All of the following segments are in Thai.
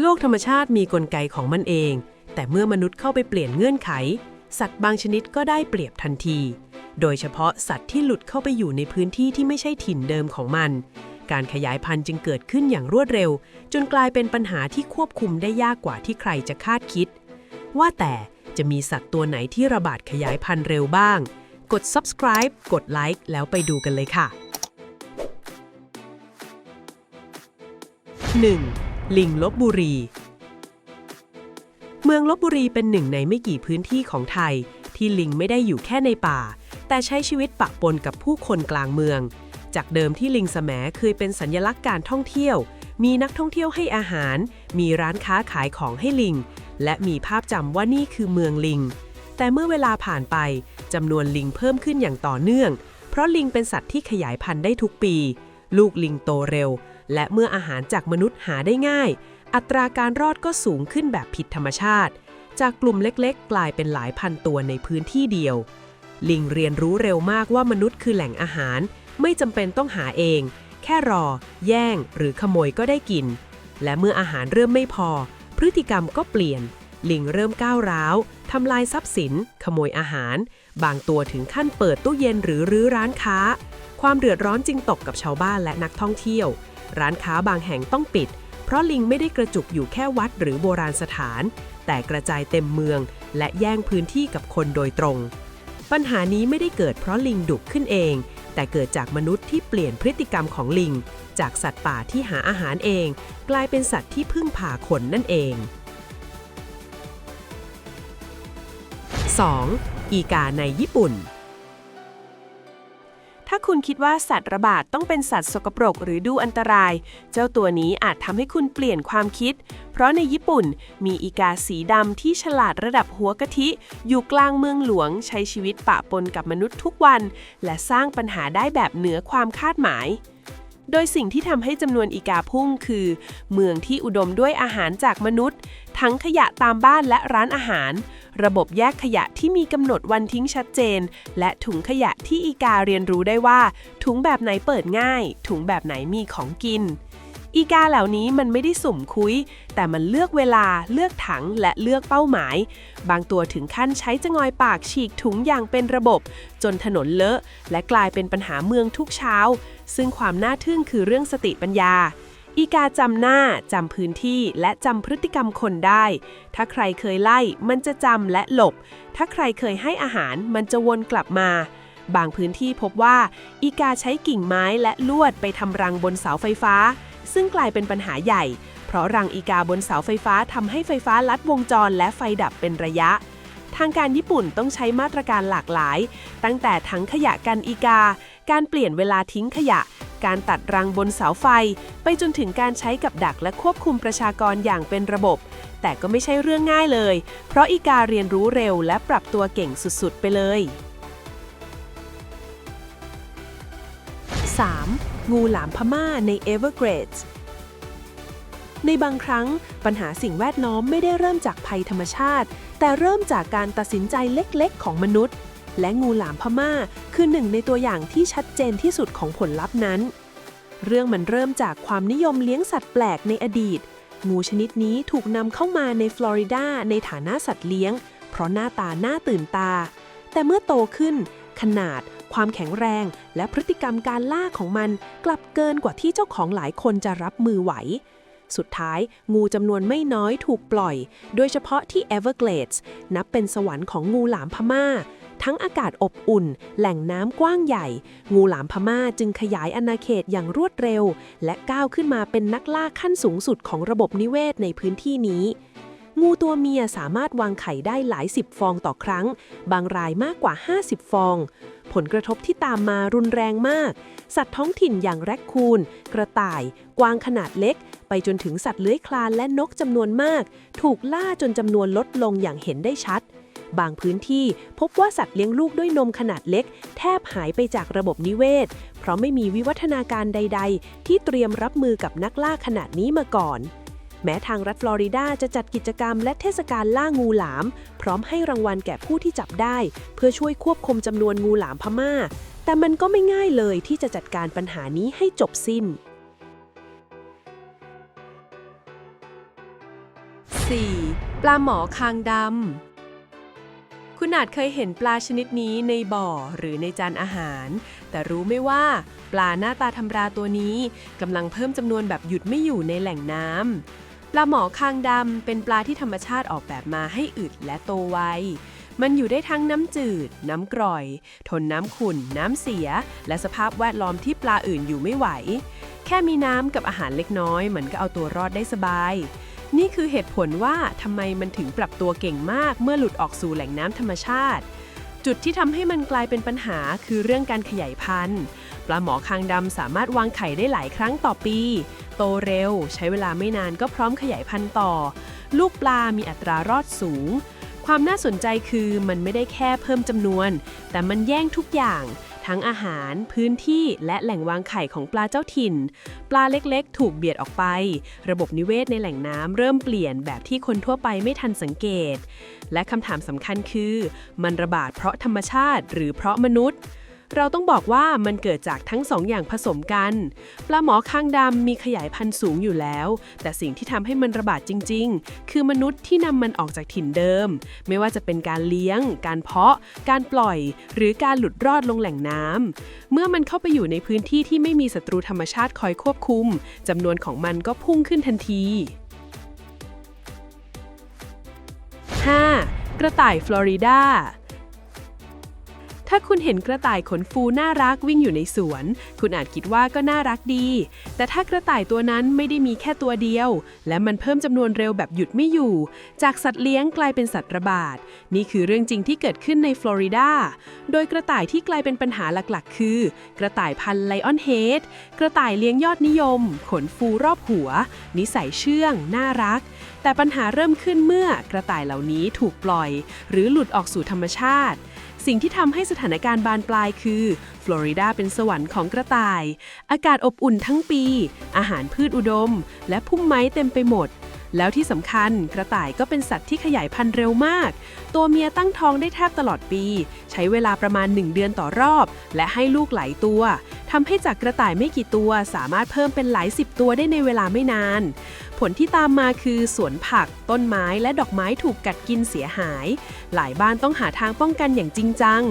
โลกธรรมชาติมีกลไกของมันเอง แต่เมื่อมนุษย์เข้าไปเปลี่ยนเงื่อนไข สัตว์บางชนิดก็ได้เปรียบทันที โดยเฉพาะสัตว์ที่หลุดเข้าไปอยู่ในพื้นที่ที่ไม่ใช่ถิ่นเดิมของมัน การขยายพันธุ์จึงเกิดขึ้นอย่างรวดเร็ว จนกลายเป็นปัญหาที่ควบคุมได้ยากกว่าที่ใครจะคาดคิด ว่าแต่จะมีสัตว์ตัวไหนที่ระบาดขยายพันธุ์เร็วบ้าง กด subscribe กดไลค์แล้วไปดูกันเลยค่ะ 1. ลิงลบบุรี เมืองลบบุรีเป็นหนึ่งในไม่กี่พื้นที่ของไทย ที่ลิงไม่ได้อยู่แค่ในป่า แต่ใช้ชีวิตปะปนกับผู้คนกลางเมือง จากเดิมที่ลิงแสมเคยเป็นสัญลักษณ์การท่องเที่ยว มีนักท่องเที่ยวให้อาหาร มีร้านค้าขายของให้ลิง และมีภาพจำว่านี่คือเมืองลิง แต่เมื่อเวลาผ่านไปจำนวนลิงเพิ่มขึ้นอย่างต่อเนื่อง เพราะลิงเป็นสัตว์ที่ขยายพันธุ์ได้ทุกปี ลูกลิงโตเร็ว และเมื่ออาหารจากมนุษย์หาได้ง่าย อัตราการรอดก็สูงขึ้นแบบผิดธรรมชาติ จากกลุ่มเล็กๆ กลายเป็นหลายพันตัวในพื้นที่เดียว ลิงเรียนรู้เร็วมากว่ามนุษย์คือแหล่งอาหาร ไม่จำเป็นต้องหาเอง แค่รอ แย่ง หรือขโมยก็ได้กิน และเมื่ออาหารเริ่มไม่พอ พฤติกรรมก็เปลี่ยน ลิงเริ่มก้าวร้าวทำลายทรัพย์สิน ขโมยอาหาร บางตัวถึงขั้นเปิดตู้เย็นหรือรื้อร้านค้า ความเดือดร้อนจึงตกกับชาวบ้านและนักท่องเที่ยว ร้านค้าบางแห่งต้องปิด เพราะลิงไม่ได้กระจุกอยู่แค่วัดหรือโบราณสถาน แต่กระจายเต็มเมือง และแย่งพื้นที่กับคนโดยตรง ปัญหานี้ไม่ได้เกิดเพราะลิงดุขึ้นเอง แต่เกิดจากมนุษย์ที่เปลี่ยนพฤติกรรมของลิง จากสัตว์ป่าที่หาอาหารเอง กลายเป็นสัตว์ที่พึ่งพาคนนั่นเอง 2. อีกาในญี่ปุ่น คุณคิดว่าสัตว์ระบาดต้องเป็นสัตว์สกปรกหรือดูอันตราย เจ้าตัวนี้อาจทำให้คุณเปลี่ยนความคิด เพราะในญี่ปุ่นมีอีกาสีดำที่ฉลาดระดับหัวกะทิ อยู่กลางเมืองหลวง ใช้ชีวิตปะปนกับมนุษย์ทุกวัน และสร้างปัญหาได้แบบเหนือความคาดหมายโดยสิ่งที่ทำให้จำนวนอีกาพุ่งคือ เมืองที่อุดมด้วยอาหารจากมนุษย์ ทั้งขยะตามบ้านและร้านอาหาร ระบบแยกขยะที่มีกำหนดวันทิ้งชัดเจน และถุงขยะที่อีกาเรียนรู้ได้ว่า ถุงแบบไหนเปิดง่าย ถุงแบบไหนมีของกิน อีกาเหล่านี้มันไม่ได้สุ่มคุย แต่มันเลือกเวลาเลือกถังและเลือกเป้าหมาย บางตัวถึงขั้นใช้จะงอยปากฉีกถุงอย่างเป็นระบบ จนถนนเลอะ และกลายเป็นปัญหาเมืองทุกเช้า ซึ่งความน่าทึ่งคือเรื่องสติปัญญา อีกาจำหน้าจำพื้นที่และจำพฤติกรรมคนได้ ถ้าใครเคยไล่มันจะจำและหลบ ถ้าใครเคยให้อาหารมันจะวนกลับมา บางพื้นที่พบว่า อีกาใช้กิ่งไม้และลวดไปทำรังบนเสาไฟฟ้า ซึ่งกลายเป็นปัญหาใหญ่ เพราะรังอีกาบนเสาไฟฟ้าทำให้ไฟฟ้าลัดวงจรและไฟดับเป็นระยะ ทางการญี่ปุ่นต้องใช้มาตรการหลากหลาย ตั้งแต่ถังขยะกันอีกา การเปลี่ยนเวลาทิ้งขยะ การตัดรังบนเสาไฟ ไปจนถึงการใช้กับดักและควบคุมประชากรอย่างเป็นระบบ แต่ก็ไม่ใช่เรื่องง่ายเลย เพราะอีกาเรียนรู้เร็วและปรับตัวเก่งสุดๆ ไปเลย 3. งูหลามพม่าใน Everglades ในบางครั้ง ปัญหาสิ่งแวดล้อมไม่ได้เริ่มจากภัยธรรมชาติ แต่เริ่มจากการตัดสินใจเล็กๆ ของมนุษย์ และงูหลามพม่า คือหนึ่งในตัวอย่างที่ชัดเจนที่สุดของผลลัพธ์นั้น เรื่องมันเริ่มจากความนิยมเลี้ยงสัตว์แปลกในอดีต งูชนิดนี้ถูกนำเข้ามาในฟลอริดาในฐานะสัตว์เลี้ยง เพราะหน้าตาน่าตื่นตา แต่เมื่อโตขึ้น ขนาด ความแข็งแรง และพฤติกรรมการล่าของมันกลับเกินกว่าที่เจ้าของหลายคนจะรับมือไหวสุดท้ายงูจำนวนไม่น้อยถูกปล่อย โดยเฉพาะที่ Everglades นับเป็นสวรรค์ของงูหลามพม่า ทั้งอากาศอบอุ่น แหล่งน้ำกว้างใหญ่ งูหลามพม่าจึงขยายอาณาเขตอย่างรวดเร็ว และก้าวขึ้นมาเป็นนักล่าขั้นสูงสุดของระบบนิเวศในพื้นที่นี้ งูตัวเมียสามารถวางไข่ได้หลายสิบฟองต่อครั้ง บางรายมากกว่า 50 ฟอง ผลกระทบที่ตามมารุนแรงมาก สัตว์ท้องถิ่นอย่างแรคคูน กระต่าย กวางขนาดเล็ก ไปจนถึงสัตว์เลื้อยคลานและนกจำนวนมาก ถูกล่าจนจำนวนลดลงอย่างเห็นได้ชัด บางพื้นที่พบว่าสัตว์เลี้ยงลูกด้วยนมขนาดเล็ก แทบหายไปจากระบบนิเวศ เพราะไม่มีวิวัฒนาการใด ๆ ที่เตรียมรับมือกับนักล่าขนาดนี้มาก่อน แม้ทางรัฐฟลอริดาจะจัดกิจกรรมและเทศกาลล่างูหลาม พร้อมให้รางวัลแก่ผู้ที่จับได้ เพื่อช่วยควบคุมจำนวนงูหลามพม่า แต่มันก็ไม่ง่ายเลยที่จะจัดการปัญหานี้ให้จบสิ้น 4. ปลาหมอคางดำ คุณอาจเคยเห็นปลาชนิดนี้ในบ่อหรือในจานอาหาร แต่รู้ไม่ว่า ปลาหน้าตาธรรมราตัวนี้กำลังเพิ่มจำนวนแบบหยุดไม่อยู่ในแหล่งน้ำปลาหมอคางดำเป็นปลาที่ธรรมชาติออกแบบมาให้อึดและโตไวมันอยู่ได้ทั้งน้ำจืด น้ำกร่อย ทนน้ำขุ่น น้ำเสีย และสภาพแวดล้อมที่ปลาอื่นอยู่ไม่ไหว แค่มีน้ำกับอาหารเล็กน้อย มันก็เอาตัวรอดได้สบาย นี่คือเหตุผลว่าทำไมมันถึงปรับตัวเก่งมากเมื่อหลุดออกสู่แหล่งน้ำธรรมชาติ จุดที่ทำให้มันกลายเป็นปัญหาคือเรื่องการขยายพันธุ์ ปลาหมอคางดำสามารถวางไข่ได้หลายครั้งต่อปี โตเร็ว ใช้เวลาไม่นานก็พร้อมขยายพันธุ์ต่อ ลูกปลามีอัตรารอดสูง ความน่าสนใจคือมันไม่ได้แค่เพิ่มจำนวน แต่มันแย่งทุกอย่างทั้งอาหาร พื้นที่ และแหล่งวางไข่ของปลาเจ้าถิ่น ปลาเล็กๆ ถูกเบียดออกไป ระบบนิเวศในแหล่งน้ำเริ่มเปลี่ยนแบบที่คนทั่วไปไม่ทันสังเกต และคำถามสำคัญคือ มันระบาดเพราะธรรมชาติหรือเพราะมนุษย์ เราต้องบอกว่ามันเกิดจากทั้งสองอย่างผสมกันปลาหมอคางดำมีขยายพันธุ์สูงอยู่แล้ว แต่สิ่งที่ทำให้มันระบาดจริง ๆ คือมนุษย์ที่นำมันออกจากถิ่นเดิม ไม่ว่าจะเป็นการเลี้ยง การเพาะ การปล่อย หรือการหลุดรอดลงแหล่งน้ำเมื่อมันเข้าไปอยู่ในพื้นที่ที่ไม่มีศัตรูธรรมชาติคอยควบคุมจำนวนของมันก็พุ่งขึ้นทันที 5. กระต่ายฟลอริดา ถ้าคุณเห็นกระต่ายขนฟูน่ารักวิ่งอยู่ในสวน คุณอาจคิดว่าก็น่ารักดี แต่ถ้ากระต่ายตัวนั้นไม่ได้มีแค่ตัวเดียว และมันเพิ่มจำนวนเร็วแบบหยุดไม่อยู่ จากสัตว์เลี้ยงกลายเป็นสัตว์ระบาด นี่คือเรื่องจริงที่เกิดขึ้นในฟลอริดา โดยกระต่ายที่กลายเป็นปัญหาหลักๆ คือ กระต่ายพันธุ์ไลออนเฮด กระต่ายเลี้ยงยอดนิยม ขนฟูรอบหัว นิสัยเชื่อง น่ารัก แต่ปัญหาเริ่มขึ้นเมื่อกระต่ายเหล่านี้ถูกปล่อย หรือหลุดออกสู่ธรรมชาติ สิ่งที่ทำให้สถานการณ์บานปลายคือฟลอริดาเป็นสวรรค์ของกระต่าย อากาศอบอุ่นทั้งปี อาหารพืชอุดม และพุ่มไม้เต็มไปหมด แล้วที่สำคัญกระต่ายก็เป็นสัตว์ที่ขยายพันธุ์เร็วมาก ตัวเมียตั้งท้องได้แทบตลอดปี ใช้เวลาประมาณ 1 เดือนต่อรอบ และให้ลูกหลายตัวทำให้จากกระต่ายไม่กี่ตัวสามารถเพิ่มเป็นหลายสิบตัวได้ในเวลาไม่นาน ผลที่ตามมาคือสวนผัก ต้นไม้และดอกไม้ถูกกัดกินเสียหาย หลายบ้านต้องหาทางป้องกันอย่างจริงจัง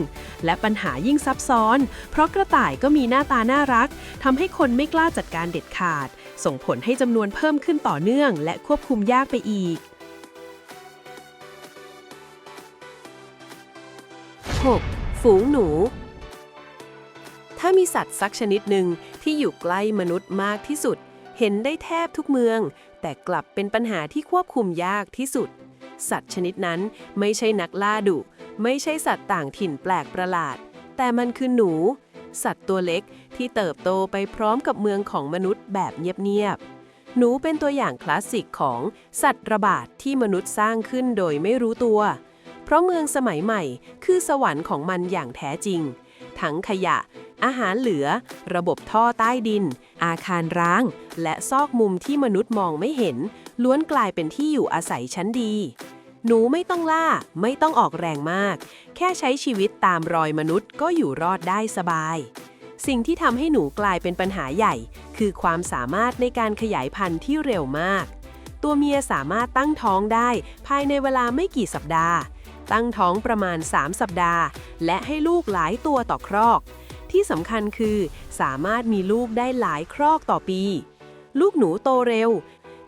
และปัญหายิ่งซับซ้อน เพราะกระต่ายก็มีหน้าตาน่ารักทำให้คนไม่กล้าจัดการเด็ดขาด ส่งผลให้จำนวนเพิ่มขึ้นต่อเนื่อง และควบคุมยากไปอีก 6. ฝูงหนู ถ้ามีสัตว์สักชนิดหนึ่งที่อยู่ใกล้มนุษย์มากที่สุด เห็นได้แทบทุกเมือง แต่กลับเป็นปัญหาที่ควบคุมยากที่สุด สัตว์ชนิดนั้นไม่ใช่นักล่าดุ ไม่ใช่สัตว์ต่างถิ่นแปลกประหลาด แต่มันคือหนู สัตว์ตัวเล็กที่เติบโตไปพร้อมกับเมืองของมนุษย์แบบเงียบๆ หนูเป็นตัวอย่างคลาสสิกของสัตว์ระบาดที่มนุษย์สร้างขึ้นโดยไม่รู้ตัว เพราะเมืองสมัยใหม่คือสวรรค์ของมันอย่างแท้จริง ทั้งขยะ อาหารเหลือ ระบบท่อใต้ดิน อาคารร้าง และซอกมุมที่มนุษย์มองไม่เห็น ล้วนกลายเป็นที่อยู่อาศัยชั้นดี หนูไม่ต้องล่าไม่ต้องออกแรงมาก แค่ใช้ชีวิตตามรอยมนุษย์ก็อยู่รอดได้สบาย สิ่งที่ทำให้หนูกลายเป็นปัญหาใหญ่ คือความสามารถในการขยายพันธุ์ที่เร็วมาก ตัวเมียสามารถตั้งท้องได้ ภายในเวลาไม่กี่สัปดาห์ ตั้งท้องประมาณ 3 สัปดาห์ และให้ลูกหลายตัวต่อครอก ที่สำคัญคือ สามารถมีลูกได้หลายครอกต่อปี ลูกหนูโตเร็ว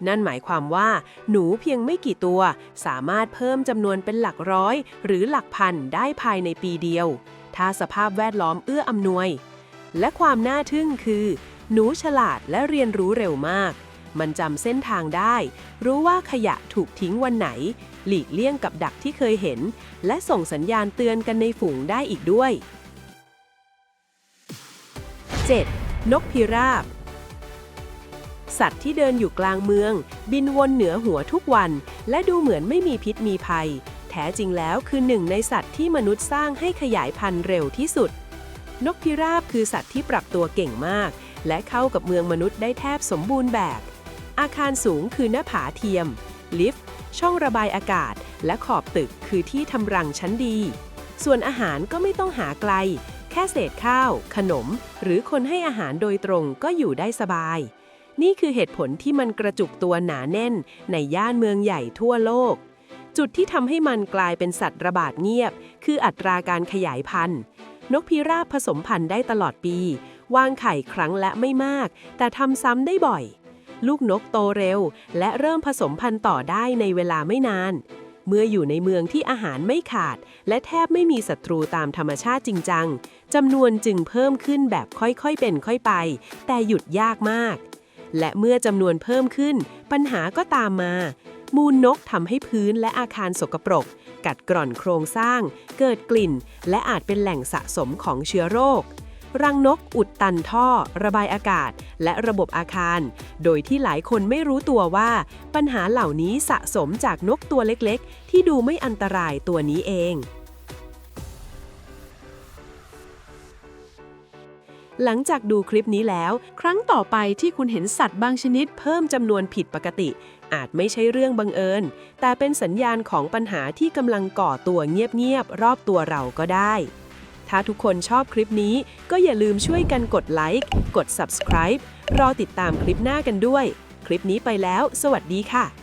นั่นหมายความว่า หนูเพียงไม่กี่ตัว สามารถเพิ่มจำนวนเป็นหลักร้อย หรือหลักพันได้ภายในปีเดียว ถ้าสภาพแวดล้อมเอื้ออำนวย และความน่าทึ่งคือ หนูฉลาดและเรียนรู้เร็วมาก มันจำเส้นทางได้ รู้ว่าขยะถูกทิ้งวันไหน หลีกเลี่ยงกับดักที่เคยเห็น และส่งสัญญาณเตือนกันในฝูงได้อีกด้วย 7. นกพิราบ สัตว์ที่เดินอยู่กลางเมือง บินวนเหนือหัวทุกวัน และดูเหมือนไม่มีพิษมีภัย แท้จริงแล้วคือหนึ่งในสัตว์ที่มนุษย์สร้างให้ขยายพันธุ์เร็วที่สุด นกพิราบคือสัตว์ที่ปรับตัวเก่งมาก และเข้ากับเมืองมนุษย์ได้แทบสมบูรณ์แบบ อาคารสูงคือหน้าผาเทียม ลิฟต์ ช่องระบายอากาศ และขอบตึกคือที่ทำรังชั้นดี ส่วนอาหารก็ไม่ต้องหาไกล แค่เศษข้าว ขนม หรือคนให้อาหารโดยตรงก็อยู่ได้สบาย นี่คือเหตุผลที่มันกระจุกตัวหนาแน่น ในย่านเมืองใหญ่ทั่วโลก จุดที่ทำให้มันกลายเป็นสัตว์ระบาดเงียบ คืออัตราการขยายพันธุ์ นกพิราบผสมพันธุ์ได้ตลอดปี วางไข่ครั้งละไม่มาก แต่ทำซ้ำได้บ่อย ลูกนกโตเร็ว และเริ่มผสมพันธุ์ต่อได้ในเวลาไม่นาน เมื่ออยู่ในเมืองที่อาหารไม่ขาด และแทบไม่มีศัตรูตามธรรมชาติจริงจังจำนวนจึงเพิ่มขึ้นแบบค่อยๆเป็นค่อยไป แต่หยุดยากมาก และเมื่อจำนวนเพิ่มขึ้น ปัญหาก็ตามมา มูลนกทำให้พื้นและอาคารสกปรก กัดกร่อนโครงสร้าง เกิดกลิ่น และอาจเป็นแหล่งสะสมของเชื้อโรค รังนกอุดตันท่อ ระบายอากาศ และระบบอาคาร โดยที่หลายคนไม่รู้ตัวว่า ปัญหาเหล่านี้สะสมจากนกตัวเล็กๆ ที่ดูไม่อันตรายตัวนี้เองหลังจากดูคลิปนี้แล้ว ครั้งต่อไปที่คุณเห็นสัตว์บางชนิดเพิ่มจำนวนผิดปกติ อาจไม่ใช่เรื่องบังเอิญ แต่เป็นสัญญาณของปัญหาที่กำลังก่อตัวเงียบๆรอบตัวเราก็ได้ ถ้าทุกคนชอบคลิปนี้ ก็อย่าลืมช่วยกันกดไลค์ กด subscribe รอติดตามคลิปหน้ากันด้วย คลิปนี้ไปแล้ว สวัสดีค่ะ